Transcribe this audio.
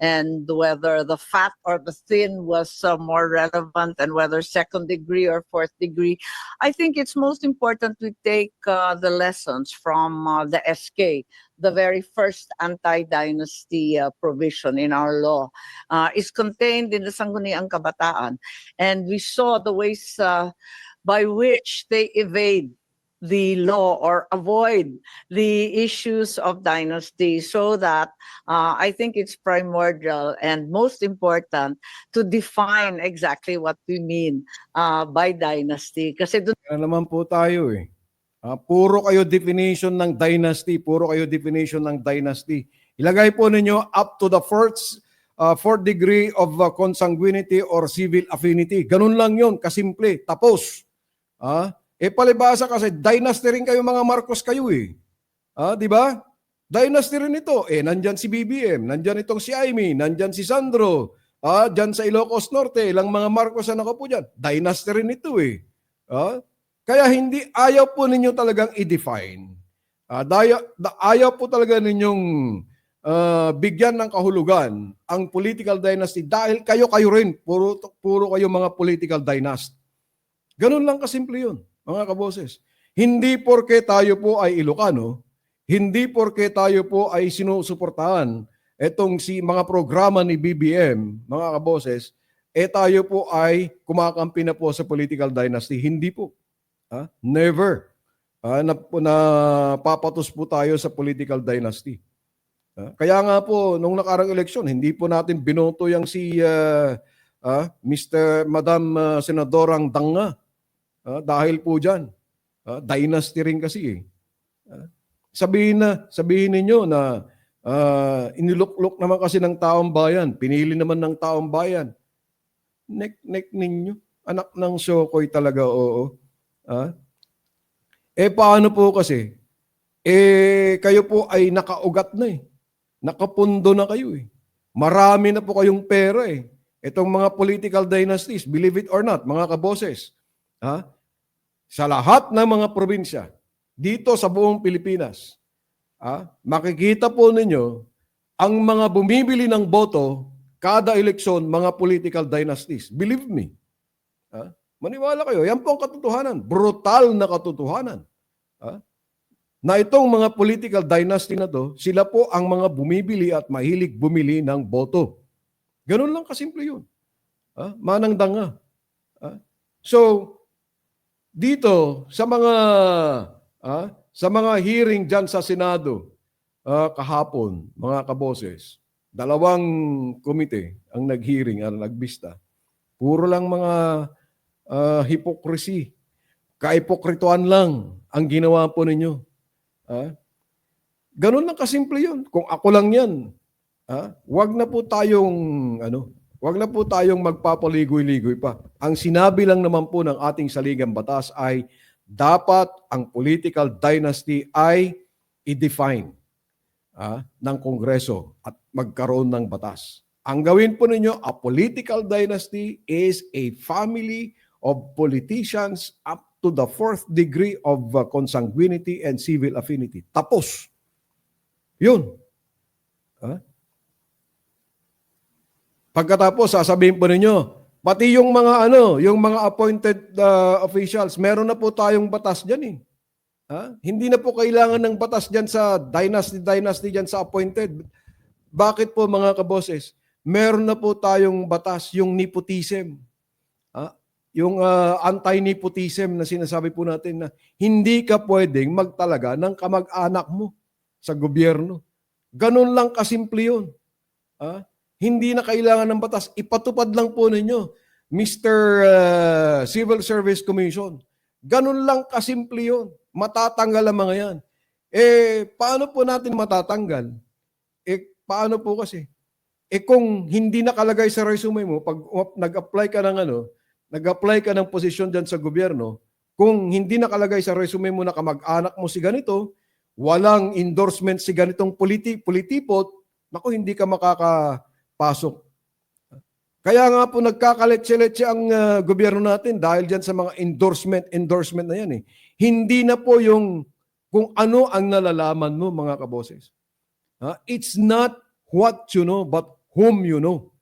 and whether the fat or the thin was uh, more relevant and whether second degree or fourth degree. I think it's most important to take uh, the lessons from uh, the SK, the very first anti-dynasty uh, provision in our law uh, is contained in the Sangguniang Kabataan. And we saw the ways uh, by which they evade the law or avoid the issues of dynasty so that uh, I think it's primordial and most important to define exactly what we mean uh, by dynasty. Kasi dun Kaya naman po tayo eh. Ah, puro kayo definition ng dynasty, puro kayo definition ng dynasty. Ilagay po ninyo up to the fourth, uh, fourth degree of uh, consanguinity or civil affinity. Ganun lang yun, kasimple, tapos. Ah, eh palibasa kasi dynasty rin kayo mga Marcos kayo eh. Ah, di ba? Dynasty rin ito. Eh, nandyan si BBM, nandyan itong si Aimee, nandyan si Sandro, ah, dyan sa Ilocos Norte, ilang mga Marcos na nakapo dyan. Dynasty rin ito eh. Ah, kaya hindi, ayaw po ninyo talagang i-define. Ah, daya, da- ayaw po talaga ninyong ah, bigyan ng kahulugan ang political dynasty dahil kayo-kayo rin, puro, puro kayo mga political dynasty. Ganun lang kasimple yun, mga kaboses. Hindi porke tayo po ay Ilocano, hindi porke tayo po ay sinusuportahan etong si mga programa ni BBM, mga kaboses, eh tayo po ay kumakampi na po sa political dynasty. Hindi po. Ha? Never. Ah, na, na papatos po tayo sa political dynasty. Ah, kaya nga po, nung nakarang eleksyon, hindi po natin binoto yung si ah, ah, Mr. Madam ah, Senadorang Danga. Ah, dahil po dyan. Ah, dynasty rin kasi eh. Ah, sabihin na, sabihin ninyo na ah, iniluklok naman kasi ng taong bayan, pinili naman ng taong bayan. Nek-nek ninyo. Anak ng Sokoy talaga, oo. Ah? Eh paano po kasi? Eh kayo po ay nakaugat na eh. Nakapundo na kayo eh. Marami na po kayong pera eh. Itong mga political dynasties, believe it or not, mga kaboses. Ha? Sa lahat ng mga probinsya, dito sa buong Pilipinas, ha? makikita po ninyo ang mga bumibili ng boto kada eleksyon, mga political dynasties. Believe me. Ha? Maniwala kayo, yan po ang katotohanan. Brutal na katotohanan. Ha? Na itong mga political dynasty na to, sila po ang mga bumibili at mahilig bumili ng boto. Ganun lang kasimple yun. Ha? Manang danga. Ha? So, dito sa mga ha, sa mga hearing diyan sa Senado ah, kahapon, mga kaboses, dalawang komite ang nag-hearing, ang nagbista. Puro lang mga uh, hypocrisy. Kaipokrituan lang ang ginawa po ninyo. Ah? Ganun lang kasimple yun. Kung ako lang yan, ah, wag na po tayong, ano, wag na po tayong magpapaligoy-ligoy pa. Ang sinabi lang naman po ng ating saligang batas ay dapat ang political dynasty ay i-define ah, ng Kongreso at magkaroon ng batas. Ang gawin po ninyo, a political dynasty is a family of politicians up to the fourth degree of uh, consanguinity and civil affinity. Tapos. Yun. Ha? Pagkatapos, sasabihin po ninyo, pati yung mga ano, yung mga appointed uh, officials, meron na po tayong batas diyan eh. Ha? Hindi na po kailangan ng batas diyan sa dynasty dynasty diyan sa appointed. Bakit po mga kaboses? Meron na po tayong batas yung nepotism. Ha? Yung uh, anti-nepotism na sinasabi po natin na hindi ka pwedeng magtalaga ng kamag-anak mo sa gobyerno. Ganun lang kasimple yun. Ha? Hindi na kailangan ng batas. Ipatupad lang po ninyo, Mr. uh, Civil Service Commission. Ganun lang kasimple yun. Matatanggal ang mga yan. Eh, paano po natin matatanggal? Eh, paano po kasi? Eh kung hindi nakalagay sa resume mo, pag nag-apply ka ng ano, nag-apply ka ng posisyon dyan sa gobyerno, kung hindi nakalagay sa resume mo na kamag-anak mo si ganito, walang endorsement si ganitong politi politipot, naku, hindi ka makakapasok. Kaya nga po nagkakaletse-letse ang ah, gobyerno natin dahil dyan sa mga endorsement, endorsement na yan eh. Hindi na po yung kung ano ang nalalaman mo mga kaboses. Ha? It's not what you know, but whom you know.